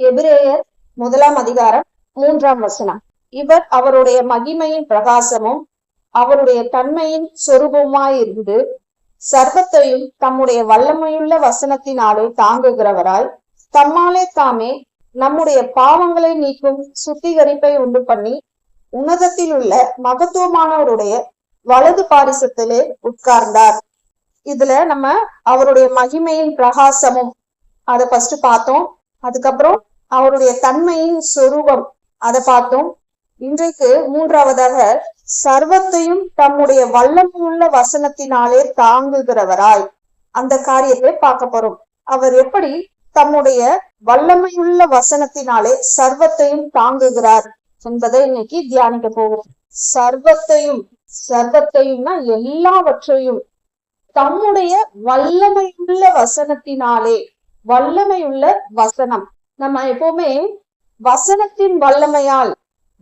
எபிரேயர் முதலாம் அதிகாரம் மூன்றாம் வசனம். இவர் அவருடைய மகிமையின் பிரகாசமும் அவருடைய தன்மையின் சொரூபமாயிருந்து சர்வத்தையும் தம்முடைய வல்லமையுள்ள வசனத்தினாலே தாங்குகிறவராய் தம்மாலே தாமே நம்முடைய பாவங்களை நீக்கும் சுத்திகரிப்பை உண்டு பண்ணி உன்னதத்தில் உள்ள மகத்துவமானவருடைய வலது பாரிசத்திலே உட்கார்ந்தார். இதுல நம்ம அவருடைய மகிமையின் பிரகாசமும் அதை ஃபர்ஸ்ட் பார்த்தோம். அதுக்கப்புறம் அவருடைய தன்மையின் சொரூபம் அதை பார்த்தோம். இன்றைக்கு மூன்றாவதாக சர்வத்தையும் தம்முடைய வல்லமையுள்ள வசனத்தினாலே தாங்குகிறவராய். அந்த காரியத்தை பார்க்க போறோம். அவர் எப்படி தம்முடைய வல்லமையுள்ள வசனத்தினாலே சர்வத்தையும் தாங்குகிறார் என்பதை இன்னைக்கு தியானிக்க போவோம் சர்வத்தையும் சர்வத்தையும்னா எல்லாவற்றையும். தம்முடைய வல்லமையுள்ள வசனத்தினாலே வல்லமையுள்ள வசனம். நம்ம எப்பவுமே வசனத்தின் வல்லமையால்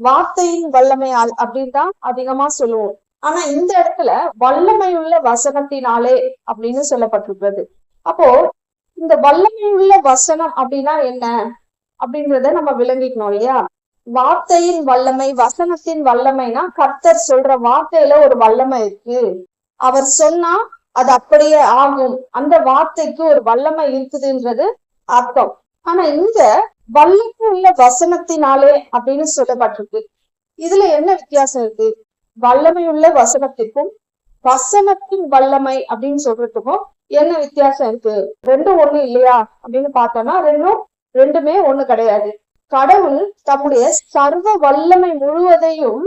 வார்த்தையின் வல்லமையால் அப்படின்னு தான் அதிகமா சொல்லுவோம். ஆனா இந்த இடத்துல வல்லமையுள்ள வசனத்தினாலே அப்படின்னு சொல்லப்பட்டிருக்கிறது. அப்போ இந்த வல்லமையுள்ள வசனம் அப்படின்னா என்ன? அப்படின்றத நம்ம விளங்கிக்கணும் இல்லையா? வார்த்தையின் வல்லமை வசனத்தின் வல்லமைனா கர்த்தர் சொல்ற வார்த்தையில ஒரு வல்லமை இருக்கு. அவர் சொன்னா அது அப்படியே ஆகும். அந்த வார்த்தைக்கு ஒரு வல்லமை இருக்குதுன்றது அர்த்தம். ஆனா இங்க வல்லமை உள்ள வசனத்தினாலே அப்படின்னு சொல்லப்பட்டிருக்கு. இதுல என்ன வித்தியாசம் இருக்கு? வல்லமை உள்ள வசனத்திற்கும் வசனத்தின் வல்லமை அப்படின்னு சொல்றதுக்கும் என்ன வித்தியாசம் இருக்கு? ரெண்டும் ஒண்ணு இல்லையா? அப்படின்னு பார்த்தோம்னா ரெண்டும் ரெண்டுமே ஒண்ணு கிடையாது. கடவுள் தம்முடைய சர்வ வல்லமை முழுவதையும்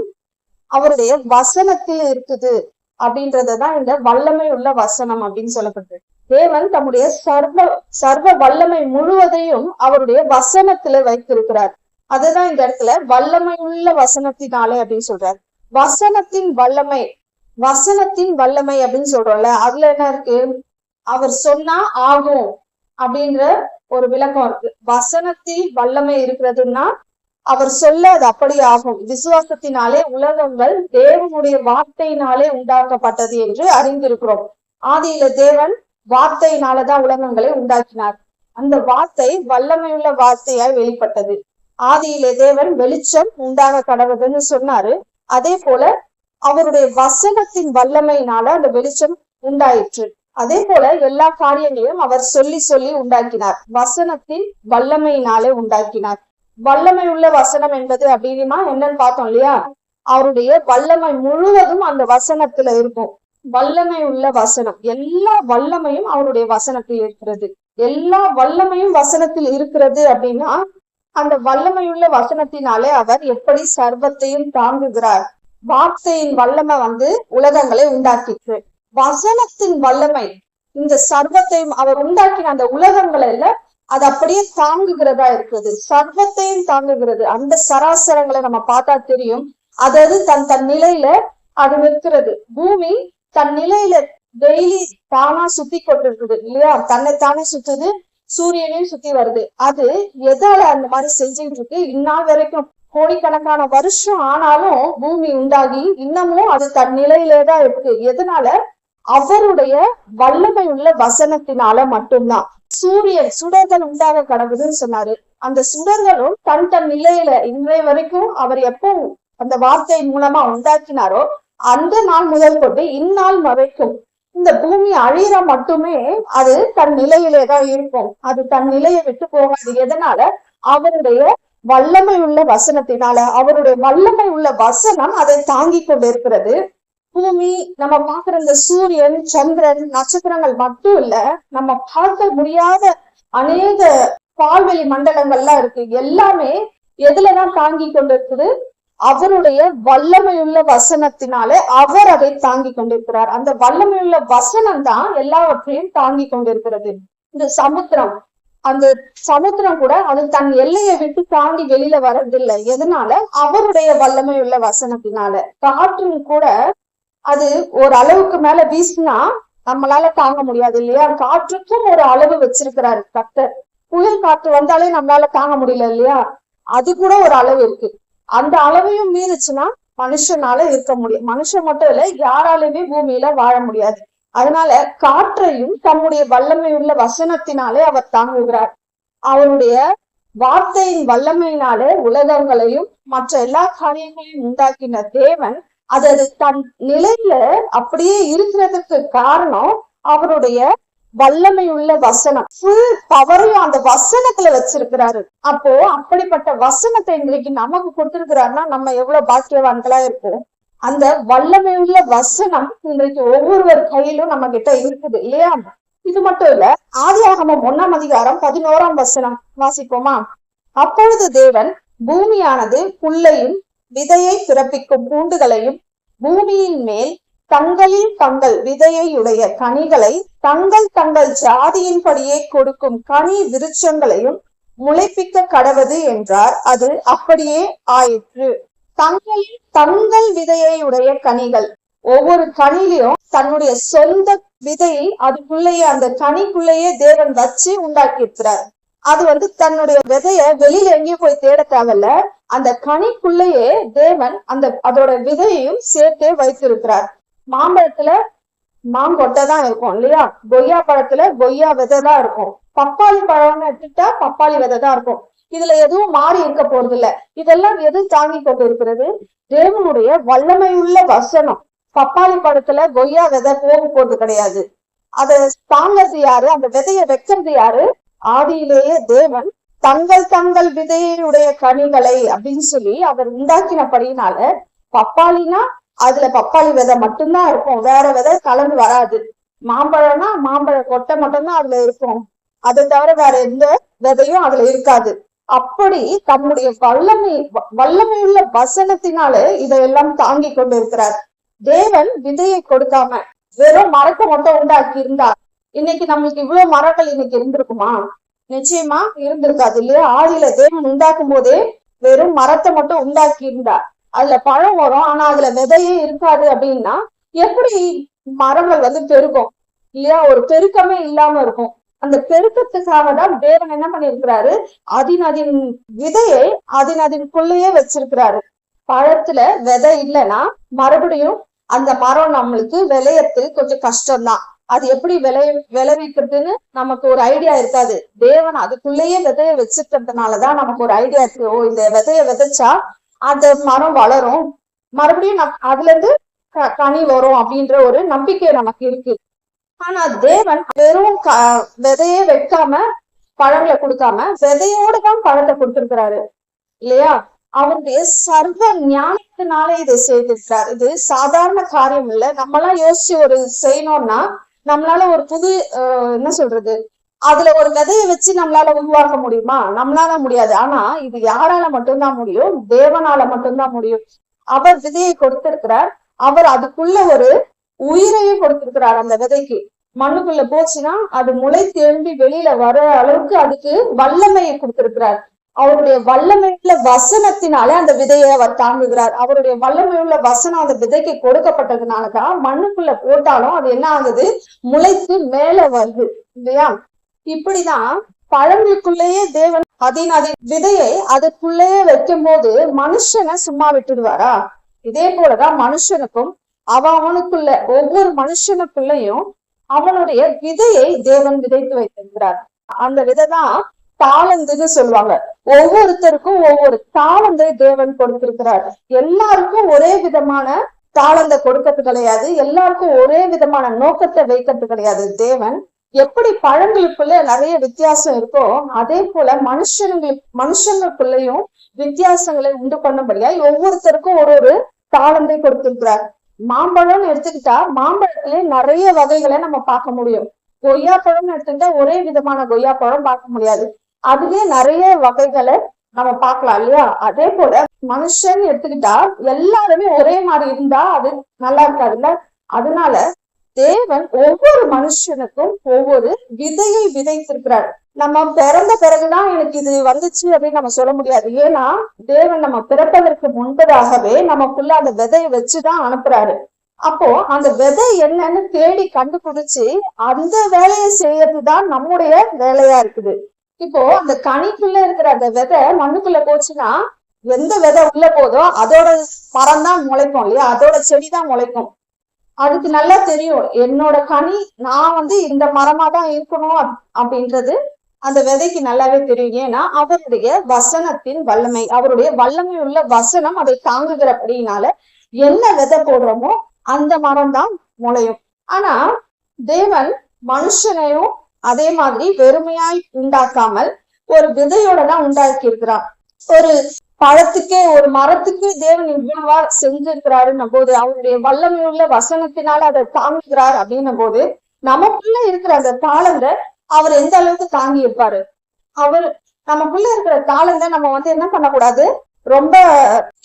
அவருடைய வசனத்தில் இருக்குது அப்படின்றதுதான் இந்த வல்லமை உள்ள வசனம் அப்படின்னு சொல்லப்பட்டது. தேவன் தம்முடைய சர்வ சர்வ வல்லமை முழுவதையும் அவருடைய வசனத்துல வைத்திருக்கிறார். அதுதான் இந்த இடத்துல வல்லமை உள்ள வசனத்தினாலே அப்படின்னு சொல்றாரு. வசனத்தின் வல்லமை வசனத்தின் வல்லமை அப்படின்னு சொல்றோம்ல அதுல என்ன இருக்கு? அவர் சொன்னா ஆகும் அப்படின்ற ஒரு விளக்கம் இருக்கு. வசனத்தில் வல்லமை இருக்கிறதுன்னா அவர் சொல்ல அது அப்படி ஆகும் விசுவாசத்தினாலே உலகங்கள் தேவனுடைய வார்த்தையினாலே உண்டாக்கப்பட்டது என்று அறிந்திருக்கிறோம். ஆதியில தேவன் வார்த்தையினாலதான் உலகங்களை உண்டாக்கினார். அந்த வார்த்தை வல்லமையுள்ள வார்த்தையாய் வெளிப்பட்டது. ஆதியிலே தேவன் வெளிச்சம் உண்டாக கடவுதுன்னு சொன்னாரு. அதே போல அவருடைய வசனத்தின் வல்லமையினால அந்த வெளிச்சம் உண்டாயிற்று. அதே போல எல்லா காரியங்களையும் அவர் சொல்லி சொல்லி உண்டாக்கினார். வசனத்தின் வல்லமையினாலே உண்டாக்கினார். வல்லமை உள்ள வசனம் என்பது அப்படின்னா என்னன்னு பார்த்தோம் இல்லையா? அவருடைய வல்லமை முழுவதும் அந்த வசனத்துல இருக்கும். வல்லமை உள்ள வசனம். எல்லா வல்லமையும் அவருடைய வசனத்தில் இருக்கிறது. எல்லா வல்லமையும் வசனத்தில் இருக்கிறது அப்படின்னா அந்த வல்லமையுள்ள வசனத்தினாலே அவர் எப்படி சர்வத்தையும் தாங்குகிறார்? வார்த்தையின் வல்லமை வந்து உலகங்களை உண்டாக்கிற்று. வசனத்தின் வல்லமை. இந்த சர்வத்தையும் அவர் உண்டாக்கின அந்த உலகங்கள்ல அது அப்படியே தாங்குகிறதா இருக்குது. சர்வத்தையும் தாங்குகிறது. அந்த சராசரங்களை நம்ம பார்த்தா தெரியும். அதாவது தன் தன் நிலையில அது நிற்கிறது. பூமி தன் நிலையில டெய்லி தானா சுத்தி கொண்டிருக்குது இல்லையா? தன்னை தானே சுத்துது சூரியனையும் சுத்தி வருது. அது எதால அந்த மாதிரி செஞ்சுட்டு இருக்கு. இந்நாள் வரைக்கும் கோடிக்கணக்கான வருஷம் ஆனாலும் பூமி உண்டாகி இன்னமும் அது தன் நிலையிலே தான் இருக்கு. எதனால? அவருடைய வல்லமை உள்ள வசனத்தினால மட்டும்தான். சூரியன் சுடர்கள் உண்டாக கடவுதுன்னு சொன்னாரு. அந்த சுடர்களும் தன் தன் நிலையில இன்றைய வரைக்கும் அவர் எப்போ அந்த வார்த்தை மூலமா உண்டாக்கினாரோ அந்த நாள் முதல் கொண்டு இந்நாள் வரைக்கும் இந்த பூமி அழியிற மட்டுமே அது தன் நிலையிலே தான் இருக்கும். அது தன் நிலையை விட்டு போகாது. எதனால? அவருடைய வல்லமை உள்ள வசனத்தினால. அவருடைய வல்லமை உள்ள வசனம் அதை தாங்கி கொண்டு இருக்கிறது பூமி நம்ம பாக்குற இந்த சூரியன் சந்திரன் நட்சத்திரங்கள் மட்டும் இல்ல நம்ம பார்க்க முடியாத அநேக பால்வெளி மண்டலங்கள்லாம் இருக்கு. எல்லாமே எதுலதான் தாங்கி கொண்டிருக்குது? அவருடைய வல்லமையுள்ள வசனத்தினாலே அவர் அதை தாங்கி கொண்டிருக்கிறார். அந்த வல்லமையுள்ள வசனம் தான் எல்லாவற்றையும் தாங்கி கொண்டிருக்கிறது. இந்த சமுத்திரம் அந்த சமுத்திரம் கூட அது தன் எல்லையை விட்டு தாண்டி வெளியில வர்றதில்லை. எதனால? அவருடைய வல்லமையுள்ள வசனத்தினால. காற்றும் கூட அது ஒரு அளவுக்கு மேல வீசினா நம்மளால தாங்க முடியாது இல்லையா? காற்றுக்கும் ஒரு அளவு வச்சிருக்கிறாரு கத்தர். புயல் காற்று வந்தாலே நம்மளால தாங்க முடியல இல்லையா? அது கூட ஒரு அளவு இருக்கு. அந்த அளவையும் மீறிச்சுன்னா மனுஷனால இருக்க முடியும் மனுஷன் மட்டும் இல்ல யாராலுமே பூமியில வாழ முடியாது. அதனால காற்றையும் தம்முடைய வல்லமை உள்ள வசனத்தினாலே அவர் தாங்குகிறார். அவருடைய வார்த்தையின் வல்லமையினாலே உலகங்களையும் மற்ற எல்லா காரியங்களையும் உண்டாக்கின தேவன் அது அது தன் நிலையில அப்படியே இருக்கிறதுக்கு காரணம் அவருடைய வல்லமை உள்ள வசனம். ஃபுல் பவரையும் அந்த வசனத்துல வச்சிருக்கிறாரு. அப்போ அப்படிப்பட்ட வசனத்தை இன்றைக்கு நமக்கு கொடுத்திருக்கிறாருன்னா நம்ம எவ்வளவு பாக்கியவான்களா இருப்போம்? அந்த வல்லமை உள்ள வசனம் இன்றைக்கு ஒவ்வொருவர் கையிலும் நம்ம கிட்ட இருக்குது இல்லையா? இது மட்டும் இல்ல ஆதியாகமம் ஒண்ணாம் அதிகாரம் பதினோராம் வசனம் வாசிப்போமா? அப்பொழுது தேவன் பூமியானது புல்லையும் விதையை பிறப்பிக்கும் பூண்டுகளையும் பூமியின் மேல் தங்களில் தங்கள் விதையுடைய கனிகளை தங்கள் தங்கள் ஜாதியின்படியே கொடுக்கும் கனி விருட்சங்களையும் முளைப்பிக்க கடவது என்றார். அது அப்படியே ஆயிற்று. தங்களில் தங்கள் விதையுடைய கனிகள். ஒவ்வொரு கனிலையும் தன்னுடைய சொந்த விதையை அதுக்குள்ளேயே அந்த கனிக்குள்ளேயே தேவன் வச்சு உண்டாக்கி இருக்கிறார் அது வந்து தன்னுடைய விதைய வெளியில எங்கேயும் போய் தேட தேவையில்ல. அந்த கனிக்குள்ளேயே தேவன் அந்த அதோட விதையையும் சேர்த்தே வைத்திருக்கிறார். மாம்பழத்துல மாங்கொட்டை தான் இருக்கும் இல்லையா? கொய்யா பழத்துல கொய்யா விதை தான் இருக்கும். பப்பாளி பழம்னு எடுத்துட்டா பப்பாளி விதை தான் இருக்கும். இதுல எதுவும் மாறி இருக்க போறது இல்ல இதெல்லாம் எது தாங்கி கொண்டு இருக்கிறது? தேவனுடைய வல்லமையுள்ள வசனம். பப்பாளி பழத்துல கொய்யா விதை போக போறது கிடையாது. அதை தாங்கிறது யாரு? அந்த விதைய வைக்கிறது யாரு? ஆதியிலேயே தேவன் தங்கள் தங்கள் விதையினுடைய கனிகளை அப்படின்னு சொல்லி அவர் உண்டாக்கினபடியினால பப்பாளினா அதுல பப்பாளி விதை மட்டும்தான் இருக்கும். வேற விதை கலந்து வராது. மாம்பழம்னா மாம்பழ கொட்டை மட்டும்தான் அதுல இருக்கும். அதை தவிர வேற எந்த விதையும் அதுல இருக்காது. அப்படி தம்முடைய வல்லமை வல்லமையுள்ள வசனத்தினாலே இதையெல்லாம் தாங்கி கொண்டு இருக்கிறார் தேவன் விதையை கொடுக்காம வெறும் மரத்தை மட்டும் உண்டாக்கி இருந்தார். இன்னைக்கு நம்மளுக்கு இவ்வளவு மரங்கள் இன்னைக்கு இருந்திருக்குமா? நிச்சயமா இருந்திருக்காது இல்லையா? ஆதியில தேவன் உண்டாக்கும் போதே வெறும் மரத்தை மட்டும் உண்டாக்கி இருந்தார் அதுல பழம் வரும் ஆனா அதுல விதையே இருக்காது அப்படின்னா எப்படி மரங்கள் வந்து பெருகும்? இல்லையா? ஒரு பெருக்கமே இல்லாம இருக்கும். அந்த பெருக்கத்துக்காக தான் தேவன் என்ன பண்ணிருக்கிறாரு அதினதின் விதையை அதினதின்குள்ளேயே வச்சிருக்கிறாரு. பழத்துல விதை இல்லைன்னா மறுபடியும் அந்த மரம் நம்மளுக்கு விளையறது கொஞ்சம் கஷ்டம்தான். அது எப்படி விளை விளைவிக்கிறதுன்னு நமக்கு ஒரு ஐடியா இருக்காது. தேவன் அதுக்குள்ளேயே விதைய வச்சிருக்கிறதுனாலதான் நமக்கு ஒரு ஐடியா இருக்கு. ஓ இந்த விதைய விதைச்சா அந்த மரம் வளரும். மறுபடியும் நம் அதுல இருந்து கனி வரும் அப்படின்ற ஒரு நம்பிக்கை நமக்கு இருக்கு. ஆனா தேவன் வெறும் க விதையே வைக்காம பழங்களை கொடுக்காம விதையோட தான் பழத்தை கொடுத்திருக்கிறாரு. இல்லையா? அவருடைய சர்வ ஞானத்தினால இதை செய்திருக்கிறார். இது சாதாரண காரியம் இல்ல. நம்மளாம் யோசிச்சு ஒரு செய்யணும்னா நம்மளால ஒரு புது என்ன சொல்றது? அதுல ஒரு விதையை வச்சு நம்மளால உருவாக்க முடியுமா? நம்மளால முடியாது. ஆனா இது யாரால மட்டும்தான் முடியும்? தேவனால மட்டும்தான் முடியும். அவர் விதையை கொடுத்திருக்கிறார். அவர் அதுக்குள்ள ஒரு உயிரையும் கொடுத்திருக்கிறார் அந்த விதைக்கு. மண்ணுக்குள்ள போச்சுன்னா அது முளை திரும்பி வெளியில வர அளவுக்கு அதுக்கு வல்லமையை கொடுத்திருக்கிறார். அவருடைய வல்லமையுள்ள வசனத்தினால அந்த விதையை அவர் தாங்குகிறார். அவருடைய வல்லமையுள்ள வசனம் அந்த விதைக்கு கொடுக்கப்பட்டதுனாலதான் மண்ணுக்குள்ள போட்டாலும் அது என்ன ஆகுது? முளைத்து மேல வருது இல்லையா? இப்படிதான் பழங்களுக்குள்ளேயே தேவன் அதின் அதன் விதையை அதுக்குள்ளேயே வைக்கும் போது மனுஷனை சும்மா விட்டுடுவாரா? இதே போலதான் மனுஷனுக்கும் அவ அவனுக்குள்ள ஒவ்வொரு மனுஷனுக்குள்ளயும் அவனுடைய விதையை தேவன் விதைத்து வைத்திருக்கிறார். அந்த விதை தான் தாளந்துன்னு சொல்லுவாங்க. ஒவ்வொருத்தருக்கும் ஒவ்வொரு தாளந்தை தேவன் கொடுத்திருக்கிறார். எல்லாருக்கும் ஒரே விதமான தாளந்த கொடுக்கறது கிடையாது. எல்லாருக்கும் ஒரே விதமான நோக்கத்தை வைக்கிறது கிடையாது. தேவன் எப்படி பழங்களுக்குள்ள நிறைய வித்தியாசம் இருக்கோ அதே போல மனுஷங்களுக்கு மனுஷங்களுக்குள்ளயும் வித்தியாசங்களை உண்டு பண்ணும்படியா ஒவ்வொருத்தருக்கும் ஒரு ஒரு தாளந்தை கொடுத்திருக்கிறார். மாம்பழம்னு எடுத்துக்கிட்டா மாம்பழத்திலே நிறைய வகைகளை நம்ம பார்க்க முடியும். கொய்யா பழம்னு எடுத்துக்கிட்டா ஒரே விதமான கொய்யா பழம் பார்க்க முடியாது. அதுவே நிறைய வகைகளை நம்ம பார்க்கலாம் இல்லையா? அதே போல மனுஷன் எடுத்துக்கிட்டா எல்லாருமே ஒரே மாதிரி இருந்தா அது நல்லா இருக்காதுல்ல? அதனால தேவன் ஒவ்வொரு மனுஷனுக்கும் ஒவ்வொரு விதையை விதைத்திருக்கிறார். நம்ம பிறந்த பிறகுதான் எனக்கு இது வந்துச்சு அப்படின்னு நம்ம சொல்ல முடியாது. ஏன்னா தேவன் நம்ம பிறப்பதற்கு முன்பதாகவே நமக்குள்ள அந்த விதையை வச்சுதான் அனுப்புறாரு. அப்போ அந்த விதை என்னன்னு தேடி கண்டுபிடிச்சு அந்த வேலையை செய்யறதுதான் நம்முடைய வேலையா இருக்குது. இப்போ அந்த கனிக்குள்ள இருக்கிற அந்த விதை மண்ணுக்குள்ள போச்சுன்னா எந்த விதை உள்ள போதோ அதோட மரம் தான் முளைக்கும் இல்லையா? அதோட செடி தான் முளைக்கும். அதுக்கு நல்லா தெரியும் என்னோட கனி நான் வந்து இந்த மரமா தான் இருக்கணும் அப்படின்றது அந்த விதைக்கு நல்லாவே தெரியும். ஏன்னா அவருடைய வசனத்தின் வல்லமை அவருடைய வல்லமை உள்ள வசனம் அதை தாங்குகிறபடினால என்ன விதை போடுறோமோ அந்த மரம் தான் முளையும். ஆனா தேவன் மனுஷனையும் அதே மாதிரி வெறுமையாய் உண்டாக்காமல் ஒரு விதையோட தான் உண்டாக்கி இருக்கிறார் ஒரு பழத்துக்கே ஒரு மரத்துக்கு தேவன் இவ்வளவா செஞ்சிருக்கிறாருன்னும் போது அவருடைய வல்லமை உள்ள வசனத்தினால அதை தாங்குகிறார் அப்படின்னும் போது நமக்குள்ள இருக்கிற அந்த தாளந்த அவர் எந்த அளவுக்கு தாங்கி இருப்பாரு அவர் நமக்குள்ள இருக்கிற தாளந்த நம்ம வந்து என்ன பண்ணக்கூடாது? ரொம்ப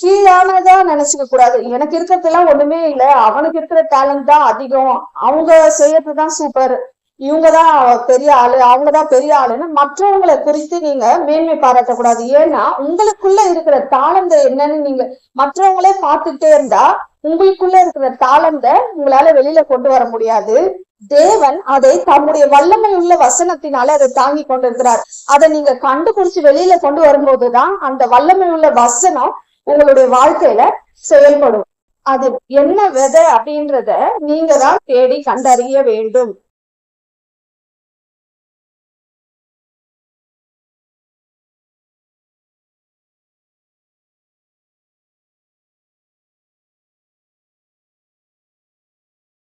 கீழானதா நினைச்சுக்க கூடாது எனக்கு இருக்கிறதெல்லாம் ஒண்ணுமே இல்ல. அவனுக்கு இருக்கிற டேலண்ட் தான் அதிகம். அவங்க செய்யறதுதான் சூப்பர் இவங்கதான் பெரிய ஆளு அவங்கதான் பெரிய ஆளுன்னு மற்றவங்களை குறித்து நீங்க மேன்மை பாராட்டக்கூடாது. ஏன்னா உங்களுக்குள்ள இருக்கிற தாளந்த என்னன்னு நீங்க மற்றவங்களே பார்த்துட்டே இருந்தா உங்களுக்குள்ள இருக்கிற தாளந்த உங்களால வெளியில கொண்டு வர முடியாது. தேவன் அதை தம்முடைய வல்லமை உள்ள வசனத்தினால அதை தாங்கி கொண்டிருக்கிறார். அதை நீங்க கண்டுபிடிச்சு வெளியில கொண்டு வரும்போதுதான் அந்த வல்லமை உள்ள வசனம் உங்களுடைய வாழ்க்கையில செயல்படும். அது என்ன விதை அப்படின்றத நீங்க தான் தேடி கண்டறிய வேண்டும்.